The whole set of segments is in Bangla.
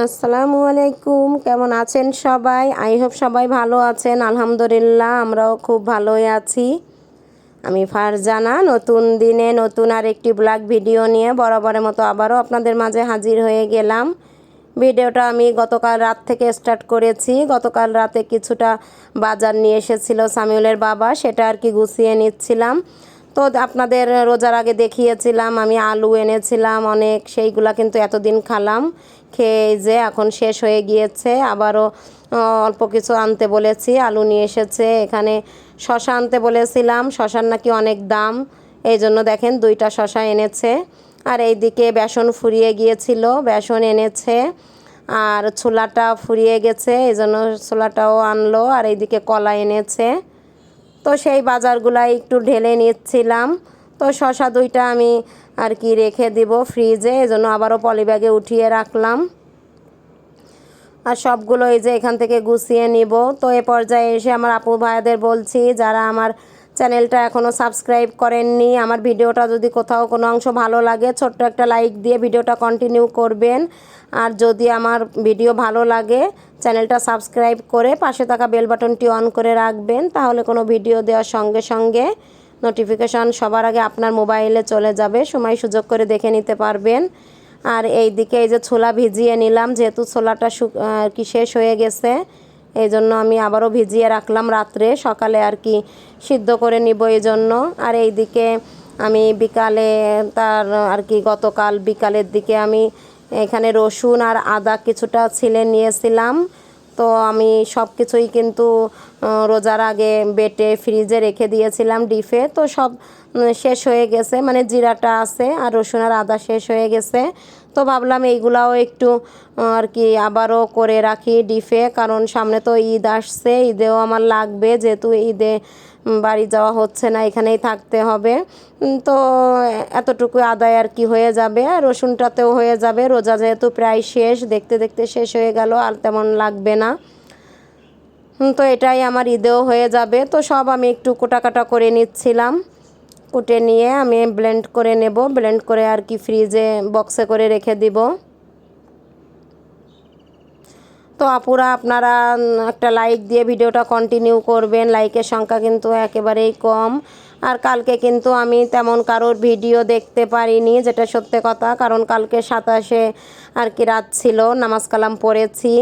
আসসালামু আলাইকুম, কেমন আছেন সবাই? আই হোপ সবাই ভালো আছেন, আলহামদুলিল্লাহ আমরাও খুব ভালোই আছি। আমি ফারজানা, নতুন দিনে নতুন আর একটি ব্লগ ভিডিও নিয়ে বরাবরের মতো আবারও আপনাদের মাঝে হাজির হয়ে গেলাম। ভিডিওটা আমি গতকাল রাত থেকে স্টার্ট করেছি। গতকাল রাতে কিছুটা বাজার নিয়ে এসেছিল সামিউলের বাবা, সেটা আর কি গুছিয়ে নিচ্ছিলাম। তো আপনাদের রোজার আগে দেখিয়েছিলাম, আমি আলু এনেছিলাম অনেক, সেইগুলা কিন্তু এতদিন খালাম। খেয়ে যে এখন শেষ হয়ে গিয়েছে, আবারও অল্প কিছু আনতে বলেছি, আলু নিয়ে এসেছে, এখানে শশা আনতে বলেছিলাম, শশার নাকি অনেক দাম, এই জন্য দেখেন দুইটা শশা এনেছে। আর এইদিকে বেসন ফুরিয়ে গিয়েছিল, বেসন এনেছে, আর ছোলাটা ফুরিয়ে গেছে, এই জন্য ছোলাটাও আনলো, আর এইদিকে কলা এনেছে। তো সেই বাজারগুলাই একটু ঢেলে নিচ্ছিলাম। তো শশা দুইটা আমি আর কি রেখে দিব ফ্রিজে এই জন্য আবারও পলিব্যাগে উঠিয়ে রাখলাম। আর সবগুলো এই যে এখান থেকে গুছিয়ে নিব। তো এ পর্যায়ে এসে আমার আপু ভাইদের বলছি, যারা আমার চ্যানেলটা এখনও সাবস্ক্রাইব করেননি। আমার ভিডিওটা যদি কোথাও কোনো অংশ ভালো লাগে, ছোট্ট একটা লাইক দিয়ে ভিডিওটা কন্টিনিউ করবেন। আর যদি আমার ভিডিও ভালো লাগে, চ্যানেলটা সাবস্ক্রাইব করে পাশে থাকা বেল বাটনটি অন করে রাখবেন, তাহলে কোনো ভিডিও দেওয়ার সঙ্গে সঙ্গে নোটিফিকেশন সবার আগে আপনার মোবাইলে চলে যাবে, সময় সুযোগ করে দেখে নিতে পারবেন। আর এই দিকে এই যে ছোলা ভিজিয়ে নিলাম, যেহেতু ছোলাটা কি শেষ হয়ে গেছে এই জন্য আমি আবারও ভিজিয়ে রাখলাম রাত্রে। সকালে আর কি সিদ্ধ করে নিব এই জন্য আর এই দিকে আমি বিকালে তার আর কি গতকাল বিকালের দিকে আমি এখানে রসুন আর আদা কিছুটা ছিলে নিয়েছিলাম। তো আমি সব কিছুই কিন্তু রোজার আগে বেটে ফ্রিজে রেখে দিয়েছিলাম ডিপে তো সব শেষ হয়ে গেছে মানে জিরাটা আছে আর রসুন আর আদা শেষ হয়ে গেছে। তো ভাবলাম এইগুলাও একটু আর কি আবারও করে রাখি ডিপে কারণ সামনে তো ঈদ আসছে, ঈদেও আমার লাগবে, যেহেতু ঈদে বাড়ি যাওয়া হচ্ছে না, এখানেই থাকতে হবে। তো এতটুকু আদায় আর কি হয়ে যাবে রসুনটাতেও হয়ে যাবে, রোজা যেহেতু প্রায় শেষ, দেখতে দেখতে শেষ হয়ে গেল, আর তেমন লাগবে না। তো এটাই আমার ঈদেও হয়ে যাবে, তো সব আমি একটু কোটাকাটা করে নিচ্ছিলাম। কুটে নিয়ে আমি ব্লেন্ড করে নেব। ব্লেন্ড করে আর কি ফ্রিজে বক্সে করে রেখে দিব। তো আপুরা, আপনারা একটা লাইক দিয়ে ভিডিওটা কন্টিনিউ করবেন। লাইকের সংখ্যা কিন্তু একেবারেই কম। আর কালকে কিন্তু আমি তেমন কারোর ভিডিও দেখতে পারিনি, যেটা সত্যি কথা, কারণ কালকে সাতাশে আর কি রাত ছিল, নামাজ কালাম পড়েছি।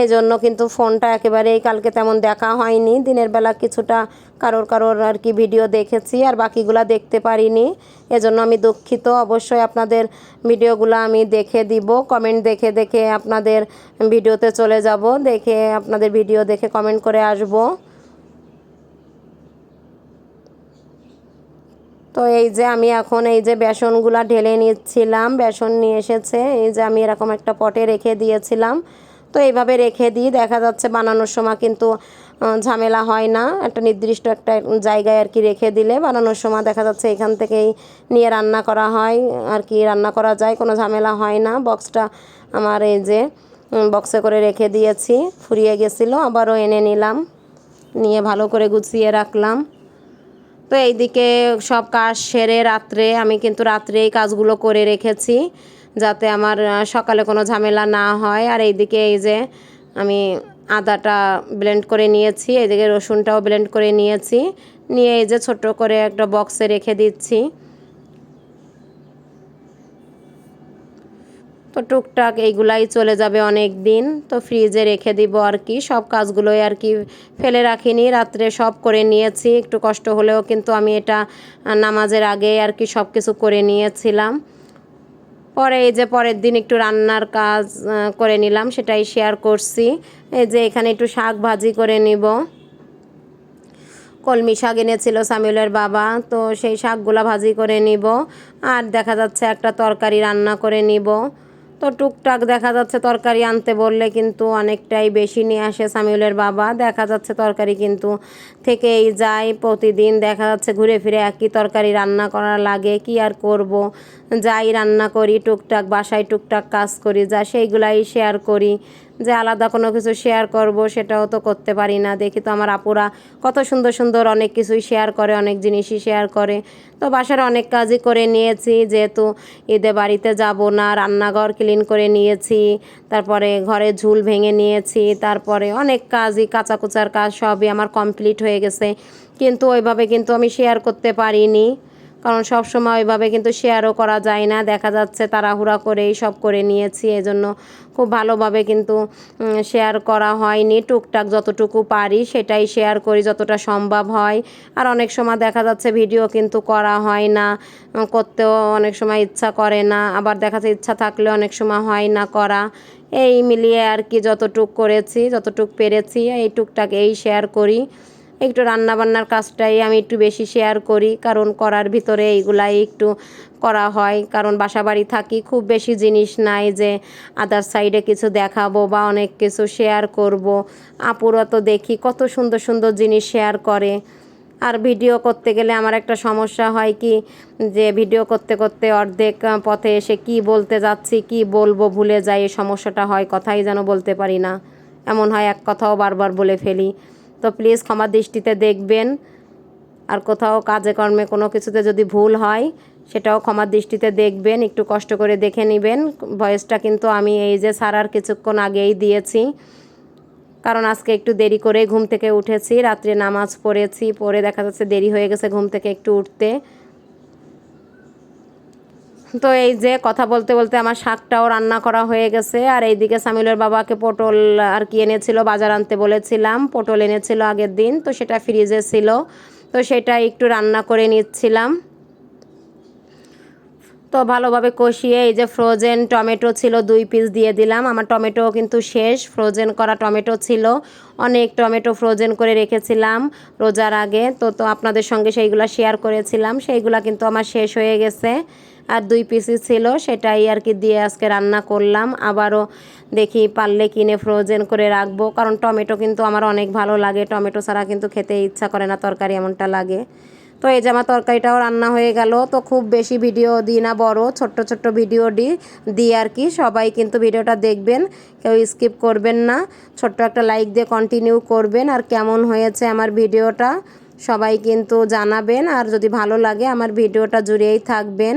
এই জন্য কিন্তু ফোনটা একেবারেই কালকে তেমন দেখা হয়নি। দিনের বেলা কিছুটা কারোর কারোর আর কি ভিডিও দেখেছি, আর বাকিগুলা দেখতে পারিনি। এজন্য আমি দুঃখিত। অবশ্যই আপনাদের ভিডিওগুলো আমি দেখে দিব। কমেন্ট দেখে দেখে আপনাদের ভিডিওতে চলে যাব। দেখে আপনাদের ভিডিও দেখে কমেন্ট করে আসব। তো এই যে আমি এখন এই যে বেসনগুলা ঢেলে নিচ্ছিলাম, বেসন নিয়ে এসেছে। এই যে আমি এরকম একটা পটে রেখে দিয়েছিলাম। তো এইভাবে রেখে দিই, দেখা যাচ্ছে বানানোর সময় কিন্তু ঝামেলা হয় না। একটা নির্দিষ্ট একটা জায়গায় আর কি রেখে দিলে বানানোর সময় দেখা যাচ্ছে এখান থেকেই নিয়ে রান্না করা হয়, আর কি রান্না করা যায়, কোনো ঝামেলা হয় না। বক্সটা আমার এই যে বক্সে করে রেখে দিয়েছি, ফুরিয়ে গেছিল, আবারও এনে নিলাম। নিয়ে ভালো করে গুছিয়ে রাখলাম। তো এইদিকে সব কাজ সেরে রাত্রে, আমি কিন্তু রাত্রে এই কাজগুলো করে রেখেছি যাতে আমার সকালে কোনো ঝামেলা না হয়। আর এইদিকে এই যে আমি আদাটা ব্লেন্ড করে নিয়েছি, এইদিকে রসুনটাও ব্লেন্ড করে নিয়েছি। নিয়ে এই যে ছোট করে একটা বক্সে রেখে দিচ্ছি। তো টুকটাক এইগুলাই চলে যাবে অনেক দিন। তো ফ্রিজে রেখে দিব আর কি। সব কাজগুলোই আর কি ফেলে রাখিনি। রাত্রে সব করে নিয়েছি। একটু কষ্ট হলেও কিন্তু আমি এটা নামাজের আগে আর কি সব কিছু করে নিয়েছিলাম। পরে এই যে পরের দিন একটু রান্নার কাজ করে নিলাম, সেটাই শেয়ার করছি। এই যে এখানে একটু শাক ভাজি করে নিব। কলমি শাক এনেছিল সামিউলের বাবা, তো সেই শাকগুলা ভাজি করে নিব। আর দেখা যাচ্ছে একটা তরকারি রান্না করে নিব। তো টুকটাক দেখা যাচ্ছে তরকারি আনতে বললে কিন্তু অনেকটাই বেশি নিয়ে আসে সামিউলের বাবা। দেখা যাচ্ছে তরকারি কিন্তু থেকেই যায় প্রতিদিন। দেখা যাচ্ছে ঘুরে ফিরে একই তরকারি রান্না করা লাগে। কি আর করব? যাই রান্না করি, টুকটাক বাসায় টুকটাক কাজ করি, যা সেইগুলাই শেয়ার করি। যে আলাদা কোনো কিছু শেয়ার করব, সেটাও তো করতে পারি না। দেখি তো আমার আপুরা কত সুন্দর সুন্দর অনেক কিছুই শেয়ার করে, অনেক জিনিসই শেয়ার করে। তো বাসার অনেক কাজই করে নিয়েছি, যেহেতু ঈদে বাড়িতে যাব না, রান্নাঘর ক্লিন করে নিয়েছি, তারপরে ঘরে ঝুল ভেঙে নিয়েছি, তারপরে অনেক কাজই কাঁচা কুচার কাজ সবই আমার কমপ্লিট হয়ে গেছে। কিন্তু ওইভাবে কিন্তু আমি শেয়ার করতে পারিনি। কারণ সব সময় ওইভাবে কিন্তু শেয়ারও করা যায় না। দেখা যাচ্ছে তাড়াহুড়া করেই সব করে নিয়েছি, এজন্য খুব ভালোভাবে কিন্তু শেয়ার করা হয়নি। টুকটাক যতটুকু পারি সেটাই শেয়ার করি যতটা সম্ভব হয়। আর অনেক সময় দেখা যাচ্ছে ভিডিও কিন্তু করা হয় না, করতেও অনেক সময় ইচ্ছা করে না, আবার দেখা যাচ্ছে ইচ্ছা থাকলে অনেক সময় হয় না করা। এই মিলিয়ে আর কি যতটুক করেছি, যতটুক পেরেছি, এই টুকটাক এই শেয়ার করি। একটু রান্নাবান্নার কাজটাই আমি একটু বেশি শেয়ার করি, কারণ করার ভিতরে এইগুলাই একটু করা হয়। কারণ বাসা বাড়ি থাকি, খুব বেশি জিনিস নাই যে আদার সাইডে কিছু দেখাবো বা অনেক কিছু শেয়ার করব। আপুরা তো দেখি কত সুন্দর সুন্দর জিনিস শেয়ার করে। আর ভিডিও করতে গেলে আমার একটা সমস্যা হয় কি, যে ভিডিও করতে করতে অর্ধেক পথে এসে কি বলতে যাচ্ছি, কি বলব ভুলে যাই সমস্যাটা হয়, কথাই যেন বলতে পারি না। এমন হয় এক কথাও বারবার বলে ফেলি। তো প্লিজ ক্ষমা দৃষ্টিতে দেখবেন। আর কোথাও কাজে কর্মে কোনো কিছুতে যদি ভুল হয়, সেটাও ক্ষমার দৃষ্টিতে দেখবেন, একটু কষ্ট করে দেখে নেবেন। ভয়েসটা কিন্তু আমি এই যে সারার কিছুক্ষণ আগেই দিয়েছি। কারণ আজকে একটু দেরি করে ঘুম থেকে উঠেছি, রাত্রে নামাজ পড়েছি পরে দেখা যাচ্ছে দেরি হয়ে গেছে ঘুম থেকে একটু উঠতে। তো এই যে কথা বলতে বলতে আমার শাকটাও রান্না করা হয়ে গেছে। আর এইদিকে সামিলের বাবাকে পটল আর কি এনেছিল, বাজার আনতে বলেছিলাম, পটল এনেছিল আগের দিন, তো সেটা ফ্রিজে ছিল। তো সেটা একটু রান্না করে নিচ্ছিলাম। তো ভালোভাবে কষিয়ে এই যে ফ্রোজেন টমেটো ছিল দুই পিস দিয়ে দিলাম। আমার টমেটো কিন্তু শেষ ফ্রোজেন করা টমেটো ছিল। অনেক টমেটো ফ্রোজেন করে রেখেছিলাম রোজার আগে। তো তো আপনাদের সঙ্গে সেইগুলো শেয়ার করেছিলাম। সেইগুলো কিন্তু আমার শেষ হয়ে গেছে। আর দুই পিসি ছিল, সেটাই আর কি দিয়ে আজকে রান্না করলাম। আবারও দেখি পারলে কিনে ফ্রোজেন করে রাখব, কারণ টমেটো কিন্তু আমার অনেক ভালো লাগে। টমেটো ছাড়া কিন্তু খেতে ইচ্ছা করে না, তরকারি এমনটা লাগে। তো এই আমার তরকারিটাও রান্না হয়ে গেল, তো খুব বেশি ভিডিও দিই না, বড় ছোট্ট ছোট্ট ভিডিও দিই দিই আর কি। সবাই কিন্তু ভিডিওটা দেখবেন, কেউ স্কিপ করবেন না। ছোট্ট একটা লাইক দিয়ে কন্টিনিউ করবেন, আর কেমন হয়েছে আমার ভিডিওটা সবাই কিন্তু জানাবেন। আর যদি ভালো লাগে, আমার ভিডিওটা জুড়েই থাকবেন।